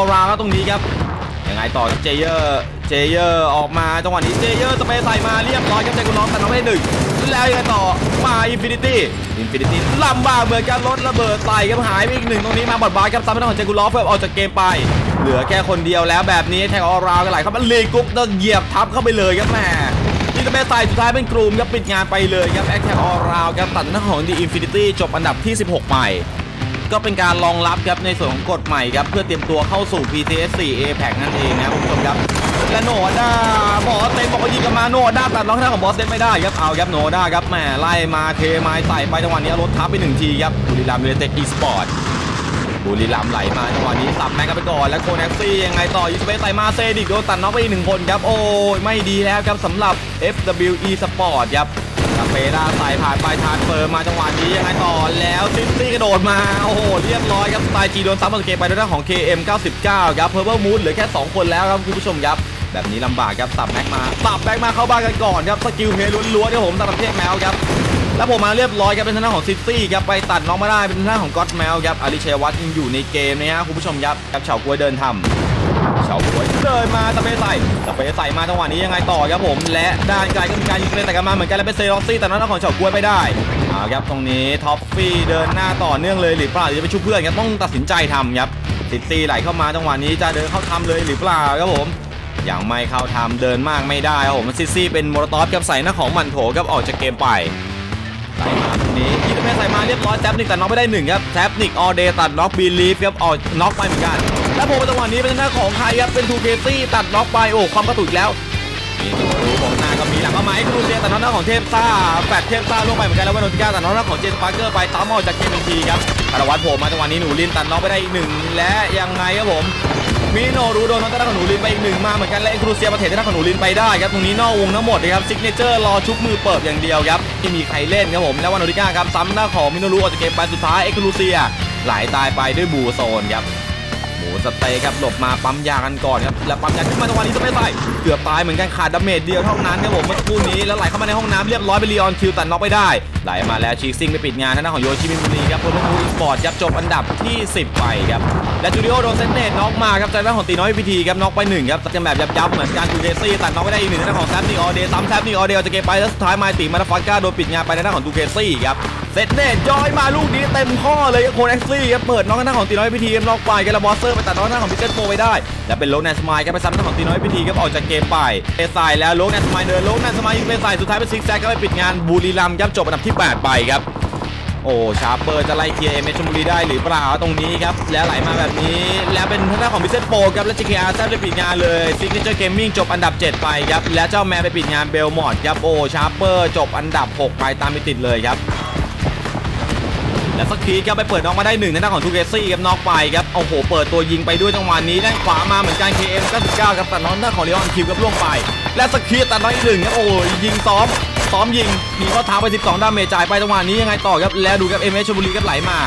อราแล้วตรงนี้ครับยังไงต่อครับเจเยอร์เจเยอร์ออกมาจังหวะนี้เจเยอร์สเปซใส่มาเรียบร้อยครับเจกุล้องแต่น้องได้หนึ่งแล้วยังไงต่อมาอินฟินิตี้อินฟินิตี้ลำบากเหมือนกันรถระเบิดใส่ครับหายไปอีกหนึ่งตรงนี้มาบอดบาร์ครับซ้ำไปทางของเจกุล้อฟเพิ่มออกจากเกมไป เหลือแค่คนเดียวแล้วแบบนี้แทงออราวกันไหลครับมันลีกุ๊กต้องเหยียบทับเข้าไปเลยครับแม่นี่สเปใส่สุดท้ายเป็นกลุ่มครับปิดงานไปเลยครับแอคแทงออราวครับตัดหน้าของดีอินฟินิตี้จบอันดับที่ 16ใหม่ ก็เป็นการรองรับครับในส่วนของกฎใหม่ครับเพื่อเตรียมตัวเข้าสู่ PTS 4 A p a c นั่นเองนะคุณผู้ชมครับและโนด้าบอสเต็มบอกว่ายิงกันมาโนด้าตัดล็อกหน้าของบอสเต็มไม่ได้ครับเอาครับโนด้าครับแหมไล่มาเทไม้ใส่ไปจังหวะนี้รถทับไปหนึ่งทีครับบุรีรัมย์ยูไนเต็ดอีสปอร์ตบุรีรัมย์ไหลมาจังหวะนี้สับแม็กกันไปก่อนแล้วโคแน็กซี่ยังไงต่อยูสเปซใส่มาเซดิกโดนตัดน็อกไปอีกหนึ่งคนครับโอ้ยไม่ดีแล้วครับสำหรับ FWE Sport ครับ สเปด้าใส่ผ่านไปทานเฟิร์มมาจังหวะนี้ยังไงต่อแล้วซิตี้กระโดดมา โอ้โห เรียบร้อยครับสไตล์จีโดนซ้ำมาเกมไปด้วยด้าของ KM 99ครับเพอร์เบิร์มูดเหลือแค่ 2 คนแล้วครับคุณผู้ชมครับ แบบนี้ลำบากครับสับแม็กมาสับแม็กมาเข้าบ้านกันก่อนครับสกิลเพลล้วนๆครับผมสำหรับเทพแมวครับแล้วผมมาเรียบร้อยครับเป็นทางด้าของซิตี้ครับไปตัดน้องมาได้เป็นทางด้าของก็อตแมวครับอาริเชยวัตยังอยู่ในเกมนะฮะคุณผู้ชมครับครับเฉากล้วยเดินทำ ฉาหวยมาสเปซใส่สเปซใส่มาจังหวะนี้ยังไงต่อครับผม และด้านไกลก็มีการยิงสเปซใส่กันมาเหมือนกันแล้วเป็นเซรอซี่แต่นั้นของเฉากล้วยไม่ได้เอาครับตรงนี้ท็อปฟี่เดินหน้าต่อเนื่องเลยหรือเปล่าหรือจะไปชุบเพื่อนครับต้องตัดสินใจทำครับซิตี้ไหลเข้ามาจังหวะนี้จะเดินเข้าทำเลยหรือเปล่าครับผมอย่างไม่เข้าทำเดินมากไม่ได้ครับผมซิซี่เป็นมโรตอฟกับใส่หน้าของมันโถครับออกจากเกมไปใส่มาตรงนี้ มาเรียบร้อยแซปนิกแตัดน็อกไม่ได้หนึ่งครับแซปนิกออเดย์ตัดน็อกบีลีฟครับออกน็อกไปเหมือนกัน แล้วผมจังหวะนี้เป็นหน้าของใครครับเป็นทูเคซี่ตัดน็อกไปโอ้ความกระตุกอีกแล้วมีตัวรู้บอกหน้าก็มีหลังก็ไม้ครูเซียแตัดน็อกหน้าของเทพซ่าแปดเทพซ่าลงไปเหมือนกันแล้ววันโนติก้าแตัดน็อกหน้าของเจนปาร์เกอร์ไปตามออกจากเกมทันทีครับธนวัฒน์โผล่มาจังหวะนี้หนูลินตัดน็อกไปได้อีกหนึ่งและยังไงครับผม มิโนรู้โดนน้องตาของหนูลินไปอีกหนึ่งมาเหมือนกันและเอ็กซ์ครูเซียมาเทด้านของหนูลินไปได้ครับตรงนี้นอกวงทั้งหมดนะครับซิกเนเจอร์รอชุบมือเปิดอย่างเดียวครับที่มีใครเล่นครับผมแล้ววันโนติก้าครับซ้ำหน้าของมิโนรู้ออกจากเกมไปสุดท้ายเอ็กซ์ครูเซียไหลตายไปด้วยบูโซนครับ สเต๊กครับหลบมาปั๊มยากันก่อนครับแล้วปั๊มยาขึ้นมาจังหวะนี้จะไม่ใส่เกือบตายเหมือนกันขาดดาเมจเดียวเท่านั้นครับผมเมื่อสักครู่นี้แล้วไหลเข้ามาในห้องน้ำเรียบร้อยไปลีออนคิวตัดน็อกไปได้ไหลมาแล้วชีซิงไปปิดงานทางด้านของโยชิมิมุรีครับโปรโตมูอีสปอร์ตครับจบอันดับที่ 10 ไปครับและจูดิโอโดนเซนเนตน็อกมาครับจากด้านของตีน้อยพิธีครับน็อกไปหนึ่งครับตัดกันแบบยับๆเหมือนกันทูเดซี่ตัดน็อกไปได้อีกหนึ่งทางด้านของแซฟนี่ออเดย์ซ้ำแซฟนี่ออเดย์อจากเกมไปแล้วสุดท้ายมาติมาราฟันก้าโดนปิดงานไปทางด้านของทูเดซี่ครับเซนเนตย้อยมาลูกนี้เต็มข้อเลยโคนเอ็กซี่ครับเปิดน็อกทางด้าของตีน้อยพิธีครับน็อกไปกันล้วบอสเซอร์ไปตัดน็อกทางด้าของพิเศษโฟไปได้ และเป็นโลกแนสมายครับไปซ้ำทางด้าของตีน้อยพิธีครับออกจากเกมไปเอสายแล้วโลกแนสมายเดินโลกแนสมายยิงไปใส่สุดท้ายเป็นซิกแซกก็ไปปิดงานบุรีรัมย์ครับจบอันดับที่แปดไปครับโอ้ชาร์เปอร์จะไล่เคลียร์เอเมชลบุรีได้หรือเปล่าตรงนี้ครับ แล้วไหลมาแบบนี้ แล้วเป็นทางด้านของพิเศษโปครับ และ GKR แทบจะปิดงานเลยซิกเนเจอร์เกมมิ่งจบอันดับ 7 ไปครับ และเจ้าแมนไปปิดงานเบลมอร์ดครับ โอ้ชาร์เปอร์จบอันดับ 6 ไปตามไปติดเลยครับ และสกีครับไปเปิดน็อกมาได้หนึ่งทางด้านของทูเกซี่ครับน็อกไปครับโอ้โหเปิดตัวยิงไปด้วยจังหวะนี้ด้านขวามาเหมือนกัน KM 99ครับตัดน็อกด้าของเลออนคิวครับล่วงไป และสกีตัดน็อกอีกหนึ่งครับโอ้ยยิงซ้อมซ้อมยิงมีข้อเท้าไป 12 ดาเมจจ่ายไปจังหวะนี้ยังไงต่อครับแล้วดูครับเอ็มเอชลบุรีครับไหลมา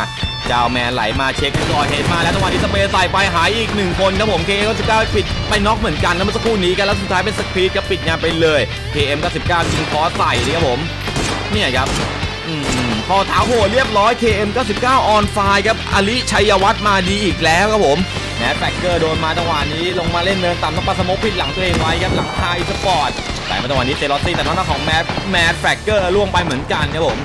เจ้าแมนไหลมาเช็คก่อนเห็นมาแล้วจังหวะนี้สเปซใส่ไปหายอีกหนึ่งคนครับผม KM 99ปิดไปน็อกเหมือนกันแล้วเมื่อสักครู่นี้กันแล้วสุดท้ายเป็นสครีดครับปิดงานไปเลย KM 99ยิงคอใส่นี่ครับผมเนี่ยครับอืม พอเท้าโหเรียบร้อย KM 99ออนไฟครับอลิชัยวัฒน์มาดีอีกแล้วครับผมแมทแฟกเกอร์โดนมาจังหวะนี้ลงมาเล่นเนินต่ำต้องปาสมกปิดหลังตัวเองไว้ครับหลังคาอีสปอร์ตแต่มาจังหวะนี้เซรอซี่แต่น้องของแมทแมทแฟกเกอร์ล่วงไปเหมือนกันครับผม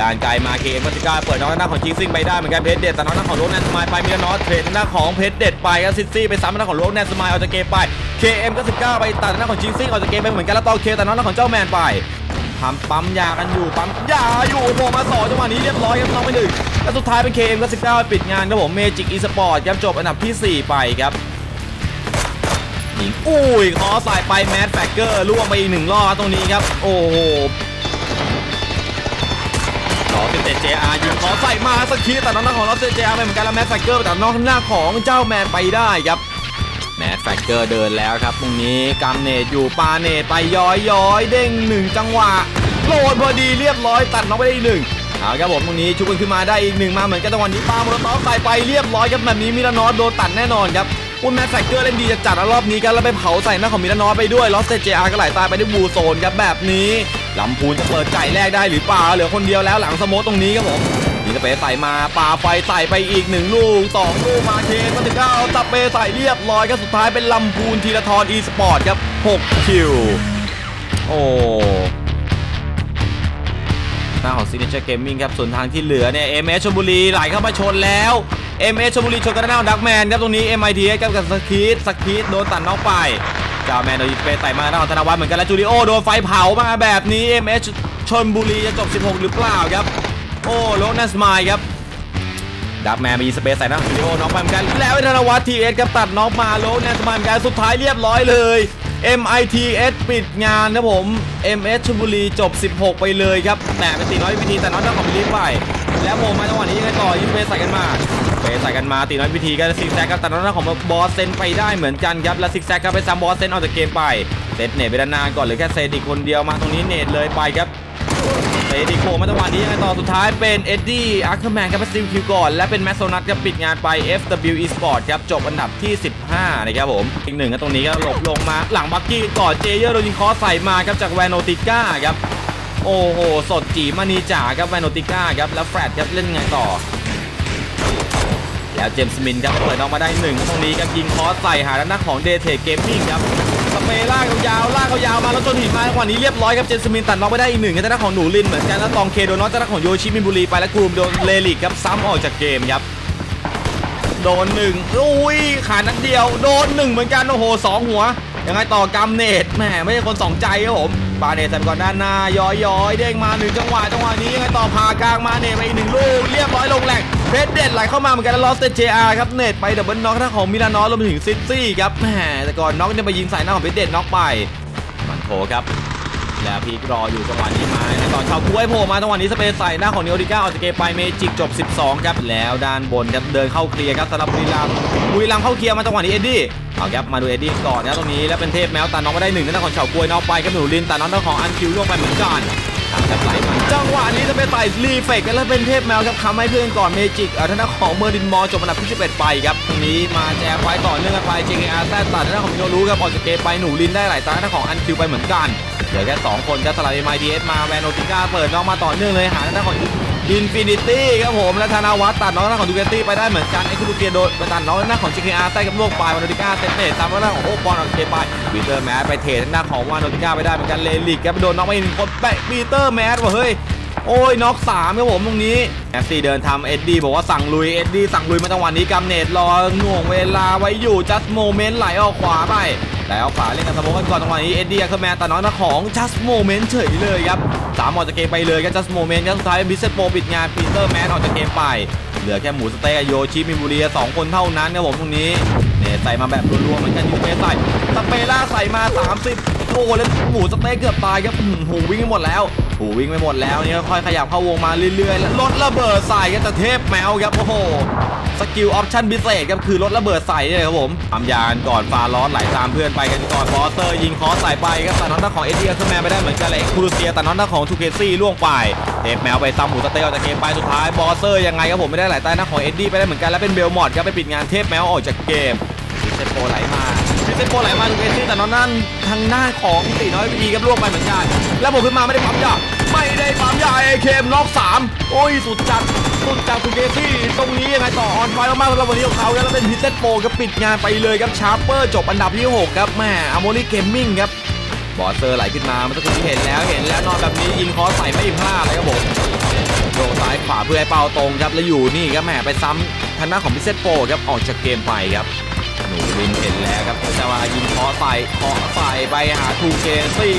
ด้านไกลมา KM 99เปิดน้องหน้าของจิงซิงไปได้เหมือนกันเพชรเด็ดแต่น้องหน้าของโรแนนสมายไปมีนอตเทรดหน้าของเพชรเด็ดไปครับซิซี่ไปซ้ำหน้าของโรแนนสมายออกจากเกมไป KM 99ไปตัดหน้าของจิงซิงออกจากเกมไปเหมือนกันแล้วต่อเคแต่น้องหน้าของเจ้าแมนไป ทำปั๊มยากันอยู่ปั๊มยาอยู่โผล่มาสองจังหวะนี้เรียบร้อยครับน้องไปหนึ่งและสุดท้ายเป็น KM ก็19ปิดงานครับผมเมจิกอีสปอร์ตครับจบอันดับที่ 4 ไปครับหญิงอุ้ยขอสายไปแมดแฟกเกอร์ล่วงไปอีกหนึ่งรอบตรงนี้ครับ โอ้โหขอเป็นเตเจอายิงขอใส่มาสักทีแต่น้องของเราเตเจอาไปเหมือนกันแล้วแมดแฟกเกอร์แต่น้องข้างหน้าของเจ้าแมนไปได้ครับ แมดแฟกเกอร์เดินแล้วครับตรงนี้กำเนตอยู่ปาเนตไปย้อยย้อยเด้งหนึ่งจังหวะโหลดพอดีเรียบร้อยตัดน้องไปได้อีกหนึ่งเอาครับผมตรงนี้ชุบกันขึ้นมาได้อีกหนึ่งมาเหมือนกันจังหวะนี้ปาโมโรตอฟใส่ไปเรียบร้อยครับแบบนี้มิลานอสโดนตัดแน่นอนครับอุ้นแมดแฟกเกอร์เล่นดีจะจัดรอบนี้กันแล้วไปเผาใส่หน้าของมิลานอสไปด้วยลอสเตเจอาร์ก็ไหลตายไปด้วยบูโซนครับแบบนี้ลำพูนจะเปิดไก่แรกได้หรือเปล่าเหลือคนเดียวแล้วหลังสโมตตรงนี้ครับผม มีสเปซใส่มาปาไฟใส่ไปอีกหนึ่งลูกสองลูกมาเคนมาถึงเก้าสเปซใส่เรียบร้อยครับสุดท้ายเป็นลำพูนธีรทรอีสปอร์ตครับ6คิวโอ้หน้าของ Signature Gaming ครับส่วนทางที่เหลือเนี่ย MS ชลบุรีไหลเข้ามาชนแล้ว MS ชลบุรีชนกันหน้างดักแมนครับตรงนี้ MIT ครับกับสกีดสกีดโดนตัดน็อกไปเจ้าแมนโดนยิงเปไต่มาหน้าของธนวัฒน์เหมือนกันและจูริโอโดนไฟเผามาแบบนี้ MS ชนบุรีจะจบ 16 หรือเปล่าครับ โอ้โลนัสมายครับดักแมนมีสเปซใส่หน้าของจูริโอน็อกไปเหมือนกัน แล้วธนวัฒน์ทีเอสครับตัดน็อกมาโลนัสมายเหมือนกันสุดท้ายเรียบร้อยเลย MITS ปิดงานนะผม MS ชลบุรีจบ 16 ไปเลยครับแหมเป็นตีน้อยพิธีแต่น้องเจ้าของบิลลี่ไป แล้วผมมาจังหวะนี้ยังไงต่อยิงเปใส่กันมาเปใส่กันมาตีน้อยพิธีก็ซิกแซกครับแต่น้องเจ้าของบอสเซนไปได้เหมือนกันครับแล้วซิกแซกก็ไปซ้ำบอสเซนออกจากเกมไปเซตเนตไปด้านหน้าก่อนหรือแค่เซดิกคนเดียวมาตรงนี้เนตเลยไปครับ เตดิโคมาจังหวะนี้ยังไงต่อสุดท้ายเป็นเอ็ดดี้อาร์เคอร์แมนครับไปซิลคิวก่อน และเป็นแมสโซนัทครับปิดงานไป FW Esport ครับจบอันดับที่ 15 นะครับผม อีกหนึ่งครับตรงนี้ก็หลบลงมาหลังบักกี้ก่อนเจเยอร์โดนยิงคอใส่มาครับจากแวนโนติก้าครับโอ้โห สดจีมานีจ่าครับแวนโนติก้าครับแล้วแฟรดครับเล่นไงต่อ แล้วเจมส์มินครับเปิดออกมาได้หนึ่งตรงนี้ครับยิงคอสใส่หาด้านหน้าของเดเทเกมมิ่งครับ สเปรย์ลากยาวๆลากยาวมาแล้วจนหินมาจังหวะนี้เรียบร้อยครับเจมส์มินตัดน็อกไปได้อีกหนึ่งครับด้านน้าของหนูลินเหมือนกันแล้วตองเคโดนน็อกด้านหน้าของโยชิมินบุรีไปแล้วกลุ่มโดนเลลิกครับซ้ำออกจากเกมครับโดนหนึ่งอุ้ยขาดนัดเดียว โดนหนึ่งเหมือนกันโอ้โหสองหัวยังไงต่อกำเนตแหมไม่ใช่คนสองใจครับผมบาเนตใส่ก่อนด้านหน้าย้อยย้อยๆเด้งมาหนึ่งจังหวะจังหวะนี้ยังไงต่อพากลางมาเนตไปอีกหนึ่งลูกเรียบร้อยลงแหลก เพชรเด็ดไหลเข้ามาเหมือนกันแล้วลอสเตจอาร์ครับเนตไปดับเบิลน็อกทางของมิลานอสรวมถึงซิตี้ครับแหมแต่ก่อนน็อกเนี่ยไปยิงใส่หน้าของเพชรเด็ดน็อกไปมันโถครับแล้วพีกรออยู่จังหวะนี้มาในตอนชาวคุ้วยโผล่มาจังหวะนี้สเปซใส่หน้าของนิโอดิก้าออกจากเกมไปเมจิกจบ 12 ครับ แล้วด้านบนครับเดินเข้าเคลียร์ครับสำหรับบุรีรัมบุรีรัมเข้าเคลียร์มาจังหวะนี้เอ็ดดี้เอาครับมาดูเอ็ดดี้ก่อนนะตรงนี้แล้วเป็นเทพแมวตัดน้องมาได้หนึ่งด้าของเฉาก้วยนอกไปครับหนูลินตัดน้องด้าของอันคิวล่วงไปเหมือนกันางแบบไหลมาจังหวะนี้จะเป็นไต่รีเฟกแล้วเป็นเทพแมวครับทำให้เพื่อนก่อนเมจิกเอาทนาของเมอร์ดินมอจบอันดับที่11ไปครับตรงนี้มาแจกไฟต่อเนื่องกันไป JKR แท้ตัดด้านของมิโนรู้ครับออกจากเกมไปหนูลินได้หลายตาทนานของอันคิวไปเหมือนกันเหลือแค่2คนครับสลับ MIDS มาแวนโอติก้าเปิดน้องมาต่อเนื่องเลยหาทนานของอิ อินฟินิตี้ครับผม และธนาวัฒน์ตัดน้องด้าของดูเกตี้ไปได้เหมือนกันไอ้คุณดูเกียโดนไปตัดน้องด้าของ JKR ใต้กับโลกปลายแวนอติก้าเซตเนตตามด้านของโอปอนออกเกมไปปีเตอร์แมสไปเทหน้าของวานอติก้าไปได้เหมือนกันเลลิกครับไปโดนน้องไปอีกหนึ่งคนแปะปีเตอร์แมสว่ะเฮ้ยโอ้ยน็อกสามครับผมตรงนี้แอสซี่เดินทำเอ็ดดี้บอกว่าสั่งลุยเอ็ดดี้สั่งลุยมาจังหวะนี้กำเนตรอหน่วงเวลาไว้อยู่จัสโมเมนต์ไหลออกขวาไป แล้วขวาเล่นกันสมองกันก่อนจังหวะนี้เอ็ดดี้คือแมนตัดน้อยนะของจัสโมเมนต์เฉยเลยครับสามออกจากเกมไปเลยครับจัสโมเมนต์ครับสุดท้ายบิสเซโปปิดงานปีเตอร์แมนออกจากเกมไป เหลือแค่หมูสเต๊กโยชิมิบุรีสองคนเท่านั้นครับผมตรงนี้เนี่ยใส่มาแบบรัวๆเหมือนกันยูเปใส่สเปล่าใส่มา 30โอ้แล้วหมูสเต๊กเกือบตายครับหูวิ่งไปหมดแล้วหูวิ่งไปหมดแล้วนี่ค่อยขยับเข้าวงมาเรื่อยๆแล้วรถระเบิดใส่กันแต่เทพแมวครับโอ้โหสกิลออปชั่นพิเศษครับคือรถระเบิดใส่เนี่ยครับผมทำยานก่อนฟาร้อนไหลตามเพื่อนไปกันก่อนบอสเตอร์ยิงคอใส่ไปครับแต่น้องตาของเอ็ดดี้ก็แมนไปได้เหมือนกันเลยคูรูเซียแต่น้องตาของทูเคซี่ล่วงไปเทพแมวไปซ้ำหมูสเต๊กออกจากเกมไปสุดท้ายบอสเตอร์ยังไงครับผมไม่ได้ไหลใต้หน้าของเอ็ดดี้ไปได้เหมือนกันแล้วเป็นเบลมอดครับไปปิดงานเทพแมวออกจากเกมเศษโปรไหลมาเศษโปไหลมาทูเอซี่แต่น้องนั่น ทางหน้าของตีน้อยพีครับล่วงไปเหมือนกัน แล้วผมขึ้นมาไม่ได้ปั๊มยาไม่ได้ปั๊มยาเอเคมน็อกสามโอ้ยสุดจัดสุดจัดทูเอซี่ตรงนี้ยังไงต่อออนไฟมากๆสำหรับวันนี้ของเขาแล้วเป็นพิเศษโปรก็ปิดงานไปเลยครับชาร์เปอร์จบอันดับที่ 6 ครับแม่อโมลี่เกมมิ่งครับบอสเซอร์ไหลขึ้นมามื่อสักครู่ที่เห็นแล้วเห็นแล้วนอนแบบนี้ยิงคอใส่ไม่พลาดเลยครับผมโยกซ้ายขวาเพื่อให้เป้าตรงครับแล้วอยู่นี่ครับแหมไปซ้ำทางหน้าของพิเศษโปรครับออกจากเกมไปครับ หนูวินเห็นแล้วครับจะมายิงเคาะใส่เคาะใส่ไปหาทูเกซี่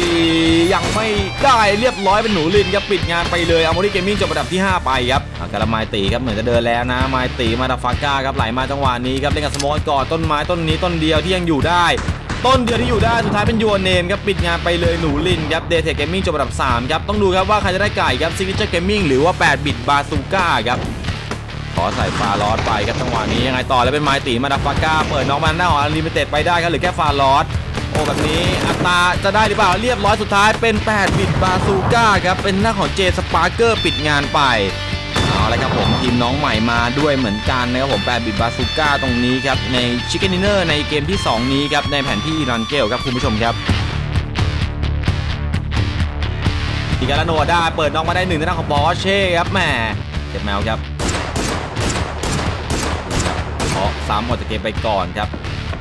ยังไม่ได้เรียบร้อยเป็นหนูลินครับปิดงานไปเลยอ m ม r ริเกมมิ่งจบอันดับที่ 5 ไปครับอากาลไมตีครับเหมือนจะเดินแล้วนะไมตีมาดาฟาก้าครับไหลมาจังหวะนี้ครับเล่นกับสมอนก่อนต้นไม้ต้นนี้ต้นเดียวที่ยังอยู่ได้ต้นเดียวที่อยู่ได้สุดท้ายเป็นยูเนมครับปิดงานไปเลยหนูลินครับเดทเทเกมมิ่งจบอันดับ3ครับต้องดูครับว่าใครจะได้ไก่ครับซิกเจอร์เกมมิ่งหรือว่า 8 บิตบาซูก้าครับ อใส่ฟาลอสไปครับจังหวะนี้ยังไงต่อแล้วเป็นไม้ตีมาดาฟาก้าเปิดน้องมันหน้าขออลิมิเต็ดไปได้ครับหรือแค่ฟาลอสโอ้แบบนี้อัตราจะได้หรือเปล่าเรียบร้อยสุดท้ายเป็น 8 บิตบาซูก้าครับเป็นหน้าของเจสปาร์เกอร์ปิดงานไปเอาละครับผมทีมน้องใหม่มาด้วยเหมือนกันนะครับผม8บิตบาซูก้าตรงนี้ครับในชิคเก้นดินเนอร์ในเกมที่ 2 นี้ครับในแผนที่รันเกลครับคุณผู้ชมครับอีกาลโนได้เปิดน้องมาได้หนึ่งในด้าของบอสเช่ครับแหมเก็บแมวครับ ซ้ำออกจากเกมไปก่อนครับ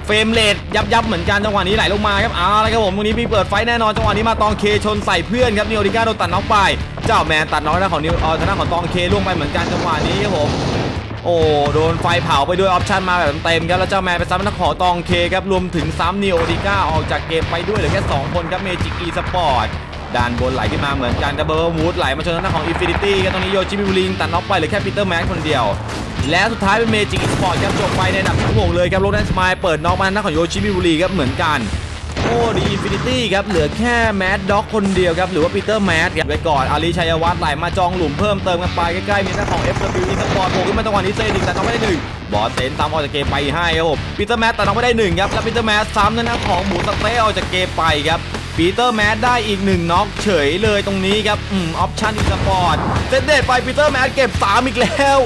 เฟรมเรทยับยับเหมือนกันจังหวะนี้ไหลลงมาครับเอาละครับผมตรงนี้มีเปิดไฟแน่นอนจังหวะนี้มาตองเคชนใส่เพื่อนครับนิโอริก้าโดนตัดน็อกไป เจ้าแมนตัดน็อกหน้าของนิวออทางด้าของตองเคล่วงไปเหมือนกันจังหวะนี้ครับผมโอ้โดนไฟเผาไปด้วยออปชันมาแบบเต็มครับแล้วเจ้าแมนไปซ้ำนักขอตองเคครับรวมถึงซ้ำนิโอริก้าออกจากเกมไปด้วยเหลือแค่2คนครับเมจิกอีสปอร์ตด้านบนไหลขึ้นมาเหมือนกันดับเบิลมูดไหลมาชนทางด้าของอินฟินิตี้ครับตรงนี้โยชิมิบูลิงตัดน็อกไปเหลือแค่ปีเตอร์แมนคนเดียว และสุดท้ายเป็นเมจิกอีสปอร์ตครับจบไปในอันดับที่หกเลยครับโรแดนสมายเปิดน็อกมาทางด้าของโยชิมิบูลีครับเหมือนกันโอ้ดีอินฟินิตี้ครับเหลือแค่แมดด็อกคนเดียวครับหรือว่าปีเตอร์แมดครับไปก่อนอาลีชัยวัฒน์ไหลมาจองหลุมเพิ่มเติมกันไปใกล้ๆมีหน้าของ FW อีสปอร์ตโผล่ขึ้นมาจังหวะนี้เซดิกแต่น้องไม่ได้หนึ่งบอสเซนตามออกจากเกมไปให้ครับผมปีเตอร์แมดแต่น้องไม่ได้หนึ่งครับแล้วปีเตอร์แมดซ้ำในหน้าของหมูสเต๊ะออกจากเกมไปครับปีเตอร์แมดได้อีกหนึ่งน็อกเฉยเลยตรงนี้ครับอืมออปชั่นอีสปอร์ตเซนเดตไปปีเตอร์แมดเก็บสามอีกแล้ว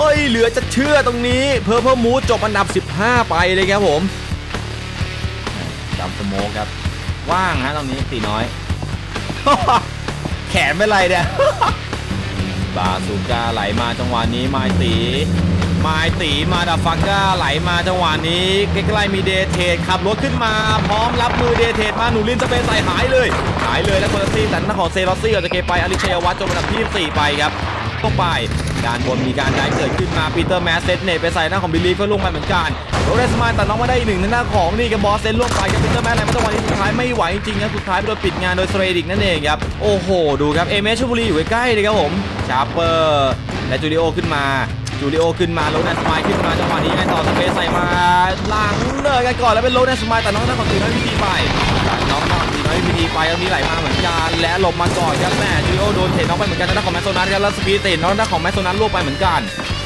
เอ้ยเหลือจะเชื่อตรงนี้ เพอร์เพอร์มูจบอันดับ 15 ไปเลยครับผมจำสโมกครับ ว่างฮะตรงนี้ตีน้อย แขนเป็นไรเนี่ยบาซูก้าไหลมาจังหวะนี้ไมายตีไมายตีมาดาฟักก้าไหลมาจังหวะนี้ใกล้ๆมีเดเทดขับรถขึ้นมาพร้อมรับมือเดเทดมาหนูลินสเปนใส่หายเลย หายเลยแล้วคนละซีแต่นักของเซรอสซี่ออกจากเกมไปอลิเชยวัตจบอันดับที่4ไปครับ ต้องไป ด้านบนมีการได้เกิดขึ้นมาปีเตอร์แมสเซตเนตไปใส่หน้าของบิลลี่ก็ลงไปเหมือนกันโรเดสมานตัดน้องมาได้อีกหนึ่งหน้าของนี่กับบอสเซนลงไปกับปีเตอร์แมสอะไรมาจังหวะนี้สุดท้ายไม่ไหวจริงๆครับสุดท้ายไปโดนปิดงานโดยสเตรดิกนั่นเองครับโอ้โหดูครับเอเมชบุรีอยู่ใกล้เลยครับผมชาร์เปอร์และจูดิโอขึ้นมาจูดิโอขึ้นมาโรนันสมายขึ้นมาจังหวะนี้ไงต่อสเปซใส่มาหลังเลยกันก่อนแล้วเป็นโรนันสมายแต่น้องหน้าของตีน้อยพิธีไปตัดน้องหน้าขอน อยพิธีไปแล้วนี้ไหลมาเหมือนกันและหลบมาก่อนครับแม่จูดิโอโดนเทน้องไปเหมือนกันทางด้านของแมสโซนัสครับแล้วสปีดเตะน้องด้าของแมสโซนัสล่วงไปเหมือนกัน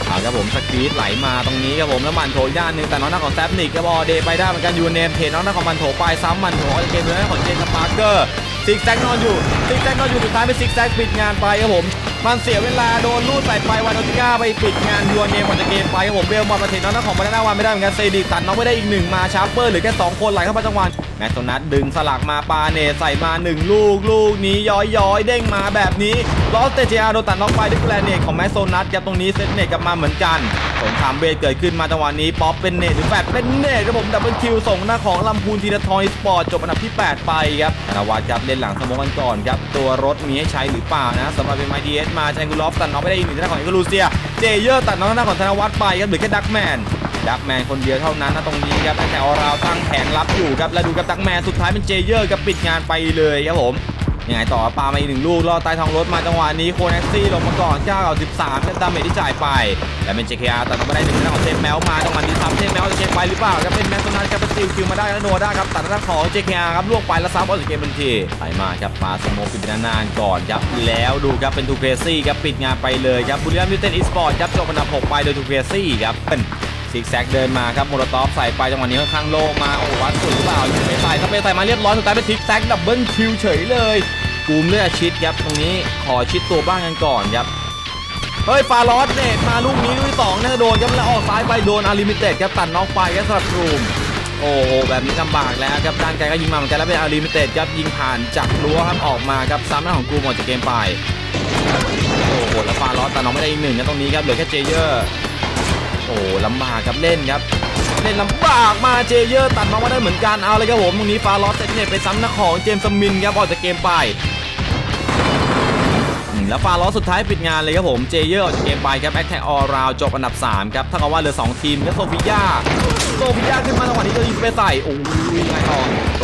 เอาครับผมสปีดไหลมาตรงนี้ครับผมแล้วมันโถย่านหนึงแต่น้องหน้าของแซฟนิกครับออเดย์ไปได้เหมือนกันยูเนมเทน้องหน้าของมันโถไปซ้ำมันโถออกจากเกมเลยนะของเจนสปาร์เกอร์ ซิกแซกนอนอยู่ซิกแซกนอนอยู่สุดท้ายเป็นซิกแซกปิดงานไปครับผมมันเสียเวลาโดนลูดใส่ไปวันโอติก้าไปปิดงานยูเนมก่อนจะเกมไปครับผมเบลมาประเทศน้องน้าของบานาน่าวันไม่ได้เหมือนกันเซดิกตัดน้องไม่ได้อีกหนึ่งมาชาร์เปอร์เหลือแค่สองคนไหลเข้ามาจังหวะแมตโตนัทดึงสลักมาปาเนใส่มาหนึ่งลูกลูกนี้ย้อยย้อยเด้งมาแบบนี้ลอสเตเจอาโดนตัดน็อกไปด้วยแกรเนตของแมตโซนัทครับตรงนี้เซตเนตกลับมาเหมือนกันสงครามเบสเกิดขึ้นมาจังหวะนี้ป๊อปเป็นเนตหรือแฟดเป็นเนตครับผมดับเบิลคิวส่งหน้าของลำพูนทีละทอยสปอร์ตจบอันดับที่ 8 ไปครับธนวัฒน์ครับเลนหลังสมองกันก่อนครับ ตัวรถมีให้ใช้หรือเปล่านะสำหรับเป็นไมดีเอสมาแจงกุลอฟตัดน้องไม่ได้อีกหนึ่งทางด้าของเอกลูเซีย เจเยอร์ตัดน้องหน้าของธนวัฒน์ไปครับเหรือแค่ดักแมนดักแมนคนเดียวเท่านั้นนะตรงนี้ครับแต่ออราวตั้งแผงรับอยู่ครับแล้วดูกับดักแมนสุดท้ายเป็นเจเยอร์กับปิดงานไปเลยครับผม ยังไงต่อปามาอีกหนึ่งลูกลอใต้ท้องรถมาจังหวะนี้โคเน็กซี่ลงมาก่อน9กับ13เป็นดาเมจที่จ่ายไปแต่เป็น JKR ตัดมาได้หนึ่งทาของเทมแมวมาจังหวะนี้ทำเทมแมวจะเช็คไปหรือเปล่าครับเป็นแมนโซนัสครับเป็นซิลคิวมาได้แล้วโนด้าครับตัดทางด้าของ JKR ครับล่วงไปแล้วซ้ำออกจากเกมทันทีไปมาครับปาสโมกปิดนานๆก่อนครับแล้วดูครับเป็นทูเกรซี่ครับปิดงานไปเลยครับบุรีรัมย์ยูเต็ดอีสปอร์ตครับจบอันดับ6ไปโดยทูเกรซี่ครับเป็น ซิกแซกเดินมาครับโมโลตอฟใส่ไปจังหวะนี้ค่อนข้างโล่งมาโอ้วัดสุดหรือเปล่าสเปซใส่สเปซใส่มาเรียบร้อยสุดท้ายเป็นซิกแซกดับเบิลคิวเฉยเลยกูมเลือดชิดครับตรงนี้ขอชิดตัวบ้างกันก่อนครับเฮ้ยฟาลอสเนตมาลูกนี้ลูกที่สองน่าจะโดนครับแล้วออกซ้ายไปโดนอาริมิเต็ดครับตัดน็อกไปครับสำหรับกลุ่มโอ้โหแบบนี้ลำบากแล้วครับด้านไกลก็ยิงมาเหมือนกันแล้วเป็นอาริมิเต็ดครับยิงผ่านจากรั้วครับออกมาครับซ้ำหน้าของกลุ่มออกจากเกมไปโอ้โหแล้วฟาลอสตัดน็อกไม่ได้อีกหนึ่งครับตรงนี้ครับเหลือแค่เจเยอร์ อ้ลำบากครับเล่นครับ เล่นลำบากมาเจเยอร์ตัดมาว่าได้เหมือนกันเอาเลยครับผมตรงนี้ฟาลอสเซตเน็ตไปซ้ำหน้าของเจมส์มินครับออกจากเกมไปแล้วฟาลอสสุดท้ายปิดงานเลยครับผม เจเยอร์ออกจากเกมไปครับแอคแทกออราวจบอันดับ 3 ครับถ้ากับว่าเหลือ 2 ทีมก็โซฟิยาโซฟิยาขึ้นมาจังหวะนี้จะยิงไปใส่ โอ้ยไงต่อ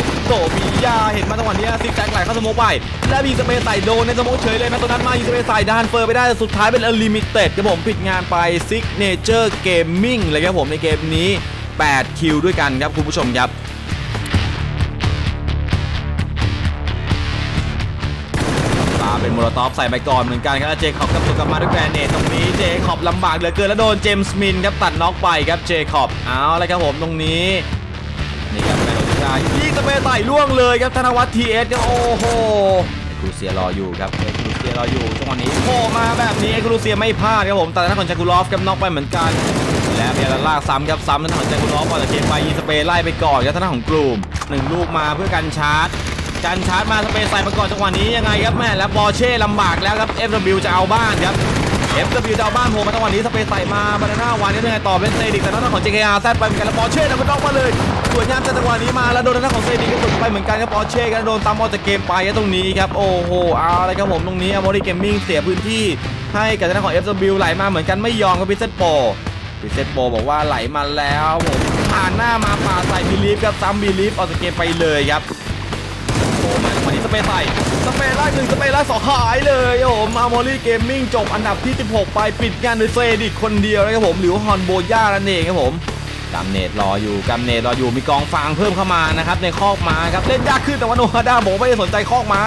โซ ฟิยาเห็นมาจังหวะนี้ซิกแซกไหลเข้าสโมกไปแล้วยิงสเปซใส่โดนในสโมกเฉยเลยนะตัวนั้นมายิงสเปซใส่ด้านเฟอร์ไปได้แต่สุดท้ายเป็นอลิมิเต็ดครับผมปิดงานไปซิกเนเจอร์เกมมิ่งเลยครับผมในเกมนี้ 8 คิวด้วยกันครับคุณผู้ชมครับตาเป็นมโลตอฟใส่ไปก่อนเหมือนกันครับเจคอบกับตัวกลับมาด้วยแกรเนตตรงนี้เจคอบลำบากเหลือเกินแล้วโดนเจมส์มินครับตัดน็อกไปครับเจคอบเอาลยครับผมตรงนี้นี่ครับ ยิงสเปรย์ไต่ล่วงเลยครับธนวัฒน์ทีเอสโอ้โหเอกลูเซียรออยู่ครับเอกลูเซียรออยู่จังหวะนี้โผล่มาแบบนี้เอกลูเซียไม่พลาดครับผมแต่ทางด้านของจากุลอฟครับน็อกไปเหมือนกัน และเบียร์ลากซ้ำครับซ้ำทางด้านของจากุลอฟก่อนจะเกมไปยิงสเปรย์ไล่ไปก่อนครับทางด้านของกลุ่มหนึ่งลูกมาเพื่อกันชาร์จการชาร์จมาสเปซใส่มาก่อนจังหวะนี้ยังไงครับแม่แล้วบอเช่ลำบากแล้วครับ FW จะเอาบ้านครับ FW ดาวบ้านโผล่มาจังหวะนี้สเปซใส่มาบานาน่าวานยังไงต่อเป็นเซดิกแต่หน้าของ JKR แซดไปเหมือนกันแล้วปอเช่นำมันออกมาเลยสวยงามจากจังหวะนี้มาแล้วโดนหน้าของเซดิกก็หลุดไปเหมือนกันครับปอเช่ก็โดนตามออกจากเกมไปครับตรงนี้ครับโอ้โหเอาอะไรครับผมตรงนี้อมอริเกมมิ่งเสียพื้นที่ให้กับทางด้าของ FW ไหลมาเหมือนกันไม่ยอมครับพิเศษโปพิเศษโปบอกว่าไหลมาแล้วผมผ่านหน้ามาป่าใส่บิลีฟครับซ้ำบิลีฟออกจากเกมไปเลยครับโอ้มัน สเปซใส่สเปซไล่หนึ่งสเปย์ไล่สองหายเลยครับผมอาร์มอรี่เกมมิ่งจบอันดับที่ 16 ไปปิดงานโดยเซดิกคนเดียวนะครับผมหรือฮอนโบย่านั่นเองครับผมกัมเนตรออยู่กัมเนตรออยู่มีกองฟางเพิ่มเข้ามานะครับในคอกมาครับเล่นยากขึ้นแต่ว่าโนฮาด้าบอกไม่ได้สนใจคอกมา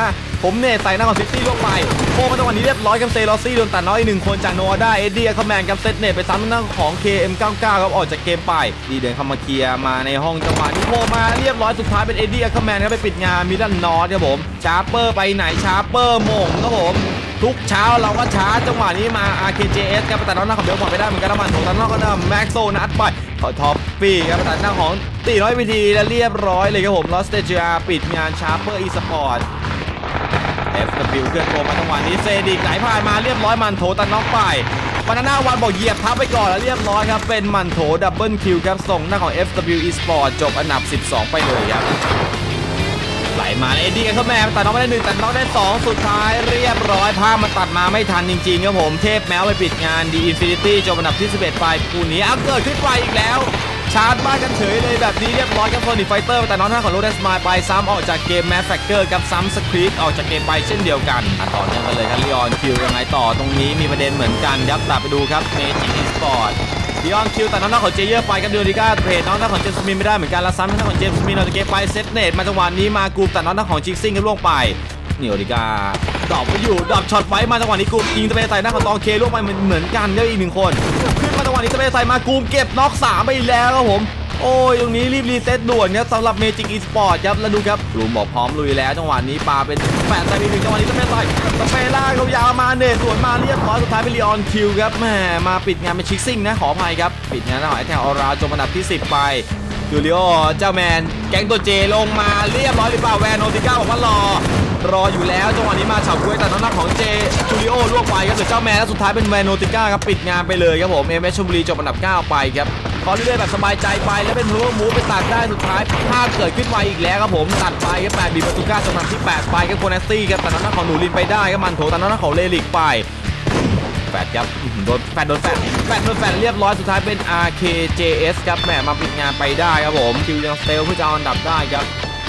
ผมเนตใส่หน้าของซิตี้ลงไปโค้งมาจังหวะนี้เรียบร้อยกับเซลอซี่โดนตัดน้อยอีกหนึ่งคนจากโนฮาด้าเอ็ดดี้คอมแมนกับเซตเนตไปซ้ำหน้าของ KM99 ครับออกจากเกมไปดีเดินเข้ามาเคลียร์มาในห้องจังหวะนี้โผล่มาเรียบร้อยสุดท้ายเป็นเอ็ดดี้คอมแมนครับไปปิดงานมิลันนอร์ครับผมชาร์เปอร์ไปไหนชาร์เปอร์มงครับผมทุกเช้าเราก็ช้าจังหวะนี้มา RKJS ครับแต่น้องหน้าของเบลผ่อนไม่ได้เหมือนกันน้ำมันของตอนนอกก็นำแม็กโซนัดไปขอท็อปปี้ครับแต่หน้าของตีน้อยวิธีและเรียบร้อยเลยครับผมลอสเตจาปิดงานชาร์เปอร์อีสปอร์ต FW เคลื่อนตัวมาจังหวะนี้เซดิกไหลผ่านมาเรียบร้อยมันโถตันน็อกไปบานาน่าวันบอกเหยียบทับไปก่อนแล้วเรียบร้อยครับ เป็นมันโถดับเบิลคิวครับ ส่งหน้าของ FW Esport จบอันดับ 12 ไปเลยครับ ไหลมาเอ็ดดี้กันเข้าแม่ตัดน้องไม่ได้หนึ่งตัดน้องได้สองสุดท้ายเรียบร้อยภาพมันตัดมาไม่ทันจริงๆครับผม เทพแมวไปปิดงานดีอินฟินิตี้จบอันดับที่ 11 ไปคู่นี้เอาเกิดขึ้นไปอีกแล้ว ชาร์จบ้านกันเฉยเลยแบบนี้เรียบร้อยกับโซนิไฟเตอร์แต่น้องท่าของโรเดสมายไปซ้ำออกจากเกมแมสแฟกเกอร์กับซ้ำสคริปออกจากเกมไปเช่นเดียวกันอะต่อเนื่องกันเลยครับลีออนคิวยังไงต่อตรงนี้มีประเด็นเหมือนกันครับตัดไปดูครับเมจิอีสปอร์ตดิออนคิวแต่น้องหน้าของเจเยอร์ไปกับเดือดิก้าเพจน้องหน้าของเจมส์มินไม่ได้เหมือนกันและซ้ำน้องหน้าของเจมส์มินเราจะเก็บไปเซตเนตมาจังหวะนี้มากรูปแต่น้องหน้าของจิกซิ่งก็ล่วงไป นี่โอดิก้าดอปไปอยู่ดรอปช็อตไฟมาจังหวะนี้กูมยิงสเปซใส่หน้าของตองเคล่วงไปเหมือนเหมือนกันก็อีกหนึ่งคนขึ้นมาจังหวะนี้สเปซใส่มากูมเก็บน็อกสามไปแล้วครับผมโอ้ย ตรงนี้รีบรีเซ็ตด่วนครับสำหรับเมจิกอีสปอร์ตครับ แล้วดูครับลุมบอกพร้อมลุยแล้ว จังหวะนี้ปาเป็นแปดใส่ไปหนึ่งจังหวะนี้สเปซใส่สเปซล่าเขายาวมาเนตสวนมาเรียบร้อยสุดท้ายเป็นลีออนคิวครับแหมมาปิดงานเป็นชิกซิ่งนะ ขออภัยครับ ปิดงานแล้วหอยแถวออราจบอันดับที่ 10 ไปจูเลียเจ้าแมน แก๊งตัวเจลงมาเรียบร้อยหรือเปล่าแวนโนติก้าบอกว่ารอ รออยู่แล้วจังหวะนี้มาเฉาก้วยแต่น้องนักของเจจูเลียล่วงไปครับเหลือเจ้าแมนแล้วสุดท้ายเป็นแวนโนติก้าครับปิดงานไปเลยครับผมเอเมชลบุรีจบอันดับ 9 ไปครับขอเรื่อยๆแบบสบายใจไปแล้วเป็นพาวมูฟไปตัดได้สุดท้ายภาพเกิดขึ้นไปอีกแล้วครับผมตัดไปครับแปดบีประตูก้าจำนำที่ 8 ไปครับโคเนสตี้ครับแต่น้องนักของหนูลินไปได้ครับมันโถแต่น้องนักของเลลิกไปแฟดครับโดนแฟดโดนแฟดแฟดโดนแฟดเรียบร้อยสุดท้ายเป็น RKJS ครับแหมมาปิดงานไปได้ครับผมคิวยังสเตลเพื่อจะเอาอันดับได้ครับ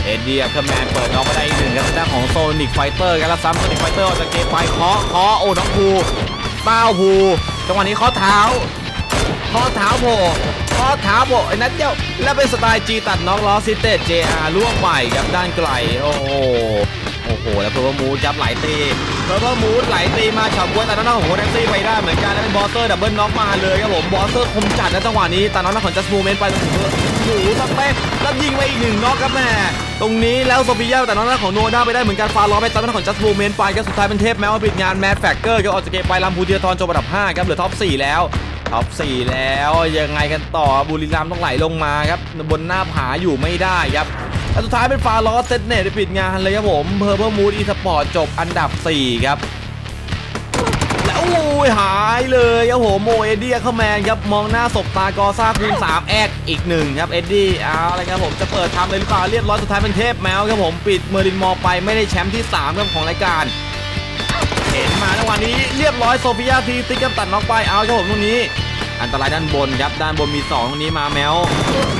เอ็ดดี้ครับแมนเปิดน้องมาได้อีกหนึ่งครับด้านของโซนิกไฟเตอร์กันแล้วซ้ำโซนิกไฟเตอร์ออกจากเกมไปเคาะเคาะโอ้น้องภูเป้าภูจังหวะนี้ข้อเท้าข้อเท้าโผล่ข้อเท้าโผล่ไอ้นัดเดียวแล้วเป็นสไตล์จีตัดน้องล้อซิเต็ด JR ล่วงไปครับด้านไกลโอ้ โอ้โห แล้วเพอร์เวอร์มูดยับไหลตีเพอร์เวอร์มูดไหลตีมาฉาบวยแต่น้องของโคเนซี่ไปได้เหมือนกันแล้วเป็นบอสเตอร์ดับเบิลน็อกมาเลยครับผมบอสเตอร์คมจัดนะจังหวะนี้แต่น้องของจัสมูเมนต์ไปถึงหมูสเปคแล้วยิงไปอีกหนึ่งน็อกครับแม่ตรงนี้แล้วโซฟิยาแต่น้องของโนด้าไปได้เหมือนกันฟาล้อไปตามน้องของจัสมูเมนต์ไปก็สุดท้ายเป็นเทพแมวปิดงานแมดแฟกเกอร์ก็ออกจากเกมไปลำพูเทียทอนจบอันดับ5ครับเหลือท็อป4แล้วท็อป4แล้วยังไงกันต่อบุรีรัมย์ต้องไหลลงมาครับบนหน้าผาอยู่ไม่ได้ครับ แล้วสุดท้ายเป็นฟาลอสเซตเนตไปปิดงานเลยครับผมเพอร์เ e อร์มูดอีสปอร์ตจบอันดับ 4 ครับแล้วโอ้ยหายเลยครับผมโมเอ็ดดี้เข้าแมนครับมองหน้าศพตากอซ่าคูณ3แอดอีกหนึ่งครับเอ็ดดี้เอาอะไรครับผมจะเปิดทำเลยหรือเปล่าเรียบร้อยสุดท้ายเป็นเทพแมวครับผมปิดเมอร์ลินมอไปไม่ได้แชมป์ที่3ครับของรายการ เห็นมาในวันนี้เรียบร้อยโซฟิยาทีติ๊กกับตัดน็อกไปเอาครับผมตรงนี้ อันตรายด้านบนครับด้านบนมี2ตรงนี้มาแมว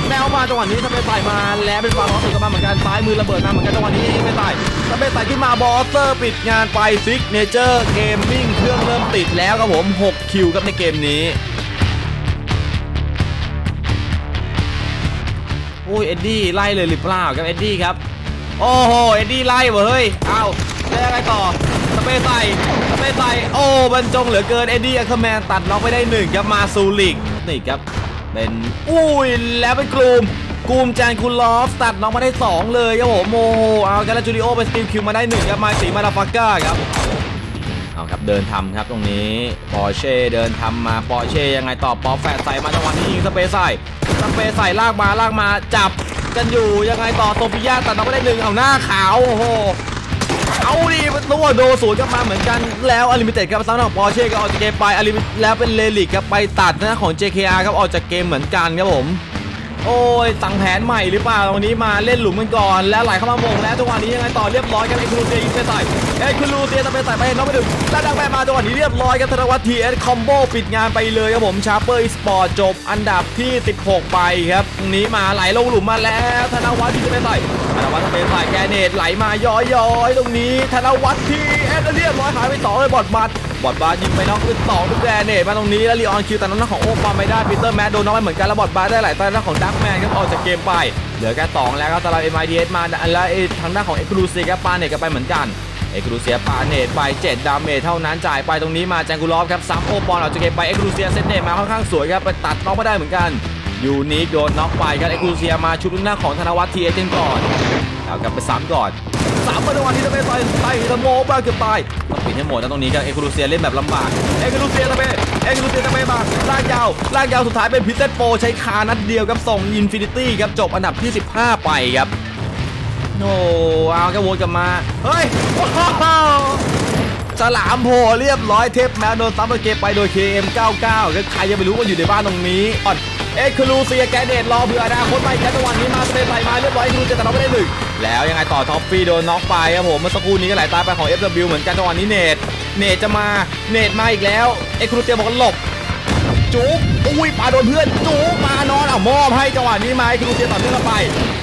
แมวมาจังหวะนี้ถ้าไปใส่มาแล้วเป็นฟาร์ลอสถึงกันมาเหมือนกันซ้ายมือระเบิดมาเหมือนกันจังหวะนี้ไม่ใส่ถ้าไปใส่ขึ้นมาบอสเตอร์ปิดงานไปซิกเนเจอร์เกมมิ่งเครื่องเริ่มติดแล้วครับผม 6 คิวครับในเกมนี้โอ้ยเอ็ดดี้ไล่เลยหรือเปล่าครับเอ็ดดี้ครับโอ้โหเอ็ดดี้ไล่เว้ยเอาแล้วยังไงต่อ เปซใส่สเปซใส่โอ้บรรจงเหลือเกินเอ็ดดี้อัคแมนตัดล็อกไปได้หนึ่งครับมาซูลิกนี่ครับเป็นอุ้ยแล้วเป็นกลุ่มกลุ่มแจนคูลอฟตัดน้องมาได้ 2 เลยครับผมโอ้โหเอากันแล้วจูริโอไปสติลคิวมาได้1ครับมาสีมาดาฟาก้าครับเอาครับเดินทำครับตรงนี้ปอเช่เดินทำมาปอเช่ยังไงต่อปอแฟดใส่มาจังหวะนี้ยิงสเปซใส่สเปซใส่ลากมาลากมาจับกันอยู่ยังไงต่อโซฟิยาตัดน้องไม่ได้หนึ่งเอาหน้าขาวโอ้โห เอาดิตัวโดสูนกลับมาเหมือนกันแล้วอลิมิเต็ดครับซ้ำของปอร์เช่ก็ออกจากเกมไปอลิมิแล้วเป็นเลลิกครับไปตัดหน้าของ JKR ครับออกจากเกมเหมือนกันครับผมโอ้ยสั่งแผนใหม่หรือเปล่าตรงนี้มาเล่นหลุมกันก่อน แล้วไหลเข้ามาวงแล้วจังหวะนี้ยังไงต่อเรียบร้อยกันอีกครูเจยยิงไปใส่ เอ็กซ์คลูเซียจะไปใส่ไปน้องไปดึงแล้วดังไปมาจังหวะนี้เรียบร้อยครับธนวัฒน์ทีเอสคอมโบปิดงานไปเลยครับผมชาเปอร์อีสปอร์ตจบอันดับที่ 16 ไปครับนี้มาไหลลงหลุมมาแล้วธนวัฒน์ที่จะไปใส่ธนวัฒน์จะไปใส่แกเนตไหลมาย้อยๆตรงนี้ธนวัฒน์ทีเอสเรียบร้อยหายไปสองเลยบอดบัตบอดบาร์ยิงไปน็อกคือสองทุกแกรเนตมาตรงนี้แล้วลีออนคิวแต่นั้นของโอ้ความไม่ได้ปีเตอร์แมดโดนน็อกไปเหมือนกันแล้วบอดบาร์ได้หลายตอนนั้นของดักแมนครับออกจากเกมไปเหลือแค่สองแล้วครับสำหรับ MIDS มาแล้วไอ้ทางด้านของเอ็กซ์คลูซีครับปาเนตกันไปเหมือนกัน เอกซ์คลูเซียปาเนตไป 7 ดาเมจเท่านั้นจ่ายไปตรงนี้มาแจงกูลอฟครับซ้ำโอปอนออกจากเกมไปเอกซ์คลูเซียเซตเนตมาค่อนข้างสวยครับไปตัดน็อกไม่ได้เหมือนกัน ยูนิคโดนน็อกไปครับเอกซ์คลูเซียมาชุบหน้าของธนวัฒน์ทีเอเจนก่อนเอากลับไปซ้ำก่อนสามมาในวันที่จะไปต่อยไต่สโมบ้าเกือบตายต้องปิดให้หมดนะตรงนี้ครับเอกซ์คลูเซียเล่นแบบลำบากเอกซ์คลูเซียตะเบเอกซ์คลูเซียตะเบมาลากยาวลากยาวสุดท้ายเป็นพิเศษโปใช้คานัดเดียวครับส่งอินฟินิตี้ครับจบอันดับที่ 15 ไปครับ โอ้เอาแค่วนกลับมา เฮ้ยว้าวฉลามโผล่เรียบร้อยเทปแมวโดนซัมเบอร์เกมไปโดย KM99 ก็ใครจะไปรู้ว่าอยู่ในบ้านตรงนี้อ่อนเอ็กซ์คลูเซียแกเนตรอเผื่ออนาคตไปแค่จังหวะนี้มาสเปนใส่มาเรียบร้อยคลูเซียแต่เราไม่ได้หนึ่งแล้วยังไงต่อท็อปฟี่โดนน็อกไปครับผมเมื่อสักครู่นี้ก็ไหลตายไปของ FW เหมือนกันจังหวะนี้เนตเนตจะมาเนตมาอีกแล้วเอ็กซ์คลูเซียบอกว่าหลบจุ๊บอุ้ยปาโดนเพื่อนจุ๊บมา มอบให้จังหวะนี้มาไอ้ครูเซียต่อเนื่องไป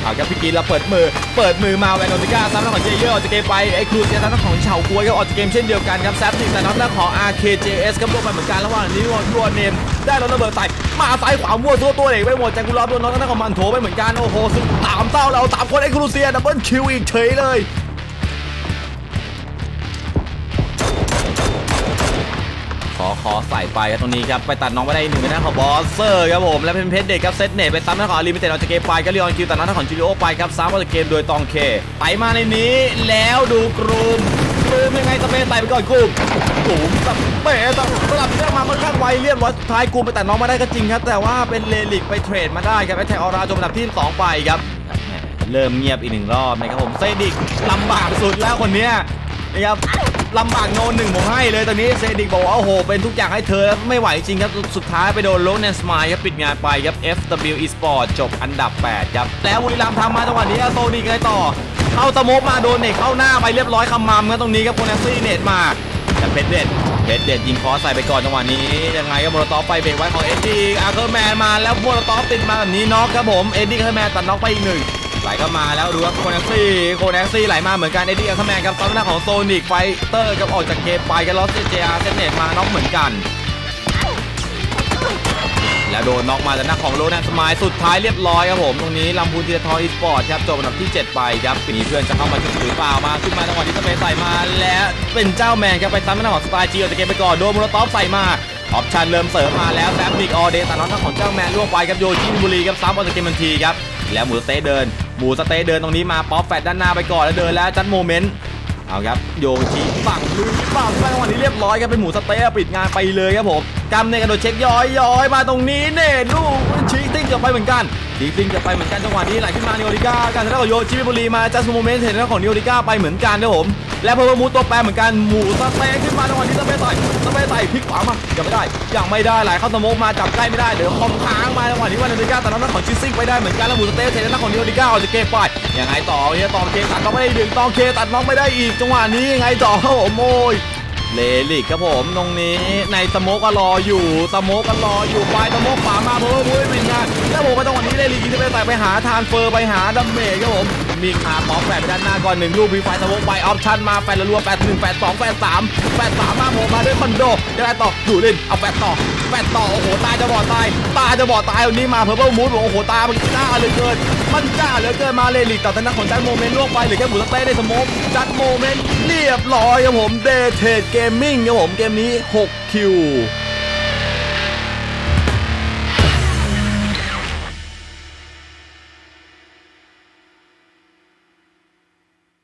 เอาครับพี่กินแล้วเปิดมือ เปิดมือมาแวนโอติก้าซ้ำหน้าของเจเยอร์ออกจากเกมไปไอ้ครูเซียซ้ำหน้าของเฉาก้วยก็ออกจากเกมเช่นเดียวกันครับแซฟติกแต่น็อตหน้าของ RKJS ครับรวมไปเหมือนกันระหว่างนี้ยัวเนมได้รถระเบิดใส่มาซ้ายขวามั่วตัวตัวเองไปหมดแจงกุลอบโดนน็อตหน้าของมันโถไปเหมือนกันโอ้โหสุดตามเต้าเราตามคนไอ้ครูเซียดับเบิลคิวอีกเฉยเลย อขอใส่ไปครับตรงนี้ครับไปตัดน้องไม่ได้หนึ่งเป็นหน้าของบอสเซอร์ครับผมและเป็นเพชรเด็กครับเซตเนตไปซ้ำหน้าของลิมิเต็ดออกจากเกมไปก็เรียนคิวตัดน้าของจูริโอไปครับซ้ำออกจากเกมโดยตองเคไปมาในนี้แล้วดูกรูมกรูมยังไงสเปนไต่ไปก่อนกรูมกรูมสเปนสลับเรื่องมาค่อนข้างไวเรียบร้อยสุดท้ายกรูมไปตัดน้องมาได้ก็จริงครับแต่ว่าเป็นเลลิกไปเทรดมาได้ครับแอแทกออราจบอันดับที่สองไปครับเริ่มเงียบอีกหนึ่งรอบนะครับผมเซดิกลำบากสุดแล้วคนเนี้ยนะครับ ลำบากโนนหนึ่งผมให้เลยตอนนี้เซดิกบอกว่าโอ้โห เป็นทุกอย่างให้เธอแล้วไม่ไหวจริงครับ สุดท้ายไปโดนโลเนสมายครับปิดงานไปครับ FW Esport จบอันดับ 8 ครับ แล้วบุรีรัมย์ทำมาจังหวะนี้โซนิกไงต่อ เข้าสโมกมาโดนเน็ตเข้าหน้าไปเรียบร้อยคำมัมครับตรงนี้ครับโคนันซี่เน็ตมาแต่เพชรเด็ดเพชรเด็ดยิงคอใส่ไปก่อนจังหวะนี้ยังไงก็โมโรตอฟไปเบรกไว้ของเอ็ดดี้อาร์เคิร์แมนมาแล้วโมโรตอฟติดมาแบบนี้น็อกครับผมเอ็ดดี้อาร์เคิร์แมนตัดน็อกไปอีกหนึ่ง ไหลเข้ามาแล้วดูครับโคนักซี่โคนักซี่ไหลมาเหมือนกันเอ็ดดี้อัลคแมนครับตอนหน้าของโซนิกไฟเตอร์ครับออกจากเกมไปกันลอสเจอาเซนเนตมาน็อกเหมือนกัน แล้วโดนน็อกมาจากหน้าของโรนันสมายสุดท้ายเรียบร้อยครับผมตรงนี้ลำพูนเทียทออีสปอร์ตครับจบอันดับที่ 7 ไปครับมีเพื่อนจะเข้ามาช่วยหรือเปล่ามาขึ้นมาจังหวะที่สเปซใส่มาและเป็นเจ้าแมนครับไปซ้ำหน้าของสไตล์จีออกจากเกมไปก่อนโดนมโนตอฟใส่มาออปชันเริ่มเสริมมาแล้วแซมมิกออเดย์ตัดน็อตของเจ้าแมนล่วงไปครับโยชิมิบุรีครับซ้ำออกจากเกมทันทีครับแล้วหมูสเตเดิน หมูสเตย์เดินตรงนี้มาป๊อปแฟดด้านหน้าไปก่อนแล้วเดินแล้วจัดโมเมนต์เอาครับโยชิฝั่งลุยฝั่งไปจังหวะนี้เรียบร้อยครับเป็นหมูสเตย์ปิดงานไปเลยครับผมกำเนกระโดดเช็คย้อยย้อยมาตรงนี้เน่ลูกชิงติ้งกลับไปเหมือนกัน ชิกติ้งกลับไปเหมือนกันจังหวะนี้ไหลขึ้นมานิโอริก้าการทางด้านของโยชิมิบุรีมาจัสโมเมนต์เห็นทางด้านของนิโอริก้าไปเหมือนกันครับผม และเพอร์มูตัวแปรเหมือนกันหมูสเต๊ะขึ้นมาจังหวะนี้สเปซใส่สเปซใส่พลิกขวามายังไม่ได้ยังไม่ได้ไหลเข้าสโมกมาจับใกล้ไม่ได้เดี๋ยวคอมค้างมาจังหวะนี้วันนิโอริก้าแต่ทางด้านของชิซิ่งไปได้เหมือนกันแล้วหมูสเต๊ะเททางด้านของนิโอริก้าออกจากเกมไปยังไงต่อเนี่ยต่อเกมตัดน้องไม่ได้ดึงต่อเคตัดน้องไม่ได้อีกจังหวะนี้ยังไงต่อครับผมโอ้ย เลลิกครับผมตรงนี้ในสโมกก็รออยู่สโมกก็รออยู่ไปสโมกขวามาเพิ่มมุ้ยวินงานแล้วผมมาตรงวันนี้เลลิกยิงไปใส่ไปหาทานเฟอร์ไปหาดัมเมจครับผมมีขาป๊อปแปดไปด้านหน้าก่อนหนึ่งลูกพีไฟสโมกไปออปชั่นมาแปดละรัวแปดหนึ่งแปดสองแปดสามแปดสามมาผมมาด้วยคอนโดยังไงต่อดูลินเอาแปดต่อแปดต่อโอ้โหตายจะบอดตายตาจะบอดตายวันนี้มาเพิ่มมูดโอ้โหตามันจ้าเลือเกินมันจ้าเหลือเกินมาเลลิกต่อทางด้านของจัดโมเมนต์ล่วงไปเหรือแค่หมูสเต้ได้สโมกจัดโมเมนต์เรียบร้อยครับผมเดทเทเกมมิ่งครับผมเกมนี้ 6 คิว